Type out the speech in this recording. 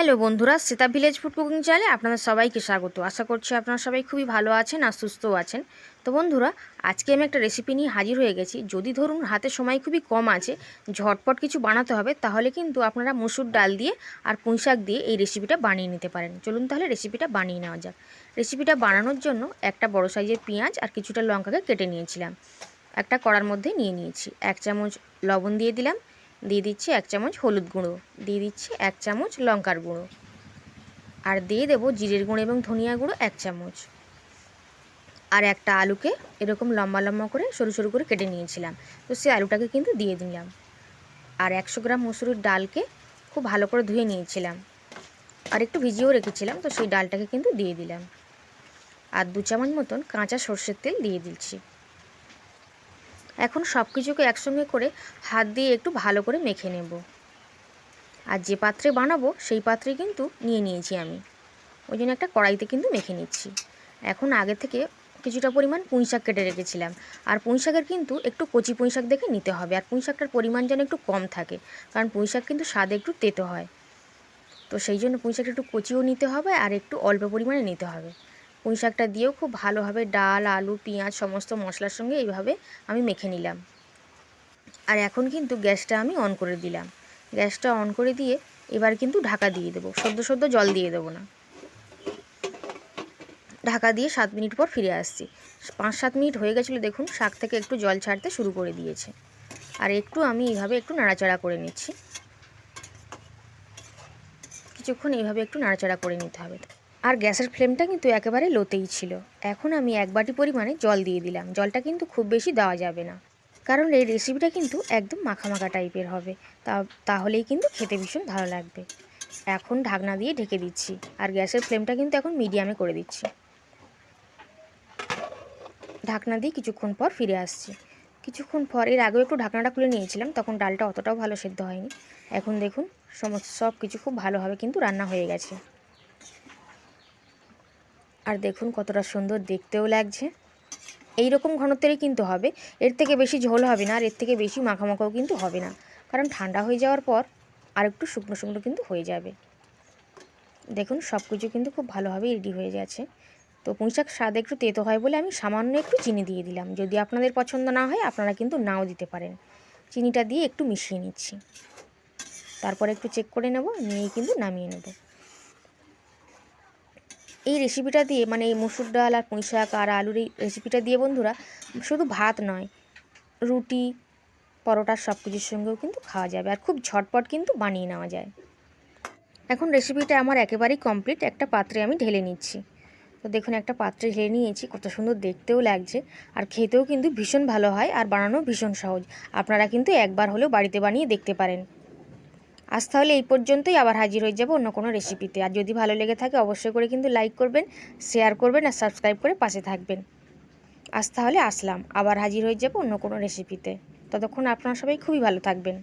Hello বন্ধুরা, Sita village food cooking চ্যানেলে আপনাদের সবাইকে স্বাগত। আশা করছি আপনারা সবাই খুবই ভালো আছেন আর সুস্থও আছেন। তো বন্ধুরা, আজকে আমি একটা রেসিপি নিয়ে হাজির হয়ে গেছি। যদি ধরুন হাতে সময় খুবই কম আছে, ঝটপট কিছু বানাতে হবে, তাহলে কিন্তু আপনারা মুসুর ডাল দিয়ে আর পুঁই শাক দিয়ে এই রেসিপিটা বানিয়ে নিতে পারেন। চলুন তাহলে রেসিপিটা বানিয়ে নেওয়া যাক। রেসিপিটা বানানোর জন্য একটা বড় সাইজের পেঁয়াজ আর কিছুটা লঙ্কাকে কেটে নিয়েছিলাম। একটা কড়ার মধ্যে নিয়ে নিয়েছি। এক চামচ লবণ দিয়ে দিলাম। দিয়ে দিচ্ছি এক চামচ হলুদ গুঁড়ো, দিয়ে দিচ্ছি এক চামচ লঙ্কার গুঁড়ো। আর দিয়ে দেবো জিরের গুঁড়ো এবং ধনিয়া গুঁড়ো এক চামচ। আর একটা আলুকে এরকম লম্বা লম্বা করে সরু সরু করে কেটে নিয়েছিলাম। তো সেই আলুটাকে কিন্তু দিয়ে দিলাম। আর একশো গ্রাম মুসুরির ডালকে খুব ভালো করে ধুয়ে নিয়েছিলাম। আর একটু ভিজিয়েও রেখেছিলাম, তো সেই ডালটাকে কিন্তু দিয়ে দিলাম। আর দু চামচ মতন কাঁচা সর্ষের তেল দিয়ে দিচ্ছি। এখন সব কিছুকে একসঙ্গে করে হাত দিয়ে একটু ভালো করে মেখে নেব। আর যে পাত্রে বানাবো, সেই পাত্রে কিন্তু নিয়ে নিয়েছি আমি। ওই জন্য একটা কড়াইতে কিন্তু মেখে নিচ্ছি। এখন আগে থেকে কিছুটা পরিমাণ পুঁই শাক কেটে রেখেছিলাম। আর পুঁই শাকের কিন্তু একটু কচি পুঁই শাক দেখে নিতে হবে। আর পুঁই শাকটার পরিমাণ যেন একটু কম থাকে। কারণ পুঁই শাক কিন্তু স্বাদে একটু তেতো হয়। তো সেই জন্য পুঁই শাকটা একটু কচিও নিতে হবে আর একটু অল্প পরিমাণে নিতে হবে। পুঁই শাকটা দিয়েও খুব ভালোভাবে ডাল, আলু, পেঁয়াজ সমস্ত মশলার সঙ্গে এইভাবে আমি মেখে নিলাম। আর এখন কিন্তু গ্যাসটা আমি অন করে দিলাম। গ্যাসটা অন করে দিয়ে এবার কিন্তু ঢাকা দিয়ে দেবো। সদ্য সদ্য জল দিয়ে দেবো না। ঢাকা দিয়ে সাত মিনিট পর ফিরে আসছি। পাঁচ সাত মিনিট হয়ে গেছিল দেখুন, শাক থেকে একটু জল ছাড়তে শুরু করে দিয়েছে। আর একটু আমি এইভাবে একটু নাড়াচাড়া করে নিচ্ছি। কিছুক্ষণ এইভাবে একটু নাড়াচাড়া করে নিতে হবে। আর গ্যাসের ফ্লেমটা কিন্তু একেবারে লোতেই ছিল। এখন আমি এক বাটি পরিমাণে জল দিয়ে দিলাম। জলটা কিন্তু খুব বেশি দেওয়া যাবে না। কারণ এই রেসিপিটা কিন্তু একদম মাখা মাখা টাইপের হবে। তা, তাহলেই কিন্তু খেতে ভীষণ ভালো লাগবে। এখন ঢাকনা দিয়ে ঢেকে দিচ্ছি। আর গ্যাসের ফ্লেমটা কিন্তু এখন মিডিয়ামে করে দিচ্ছি। ঢাকনা দিয়ে কিছুক্ষণ পর ফিরে আসছি। কিছুক্ষণ পর, এর আগেও একটু ঢাকনাটা খুলে নিয়েছিলাম, তখন ডালটা অতটাও ভালো সেদ্ধ হয়নি। এখন দেখুন, সমস্ত সব কিছু খুব ভালোভাবে কিন্তু রান্না হয়ে গেছে। আর দেখুন কতটা সুন্দর দেখতেও লাগছে। এই রকম ঘনত্বেরই কিন্তু হবে। এর থেকে বেশি ঝোল হবে না আর এর থেকে বেশি মাখামাখাও কিন্তু হবে না। কারণ ঠান্ডা হয়ে যাওয়ার পর আর একটু শুকনো শুকনো কিন্তু হয়ে যাবে। দেখুন সব কিছু কিন্তু খুব ভালোভাবে রেডি হয়ে গেছে। তো পুঁইশাক স্বাদ একটু তেতো হয় বলে আমি সামান্য একটু চিনি দিয়ে দিলাম। যদি আপনাদের পছন্দ না হয়, আপনারা কিন্তু নাও দিতে পারেন। চিনিটা দিয়ে একটু মিশিয়ে নিচ্ছি। তারপর একটু চেক করে নেব, নিয়েই কিন্তু নামিয়ে নেব। এই রেসিপিটা দিয়ে মানে এই মসুর ডাল আর পুঁই শাক আর আলুর এই রেসিপিটা দিয়ে বন্ধুরা, শুধু ভাত নয়, রুটি পরোটা সব কিছুর সঙ্গেও কিন্তু খাওয়া যাবে আর খুব ঝটপট কিন্তু বানিয়ে নেওয়া যায়। এখন রেসিপিটা আমার একেবারেই কমপ্লিট একটা পাত্রে আমি ঢেলে নিচ্ছি। তো দেখুন, একটা পাত্রে ঢেলে নিয়েছি, কত সুন্দর দেখতেও লাগছে আর খেতেও কিন্তু ভীষণ ভালো হয় আর বানানো ভীষণ সহজ। আপনারা কিন্তু একবার হলেও বাড়িতে বানিয়ে দেখতে পারেন। আজ তাহলে এই পর্যন্তই। আবার হাজির হয়ে যাব অন্য কোনো রেসিপিতে আর যদি ভালো লেগে থাকে, অবশ্যই করে কিন্তু লাইক করবেন শেয়ার করবেন আর সাবস্ক্রাইব করে পাশে থাকবেন। আজ তাহলে আসলাম। আবার হাজির হয়ে যাব অন্য কোনো রেসিপিতে ততক্ষণ আপনারা সবাই খুবই ভালো থাকবেন।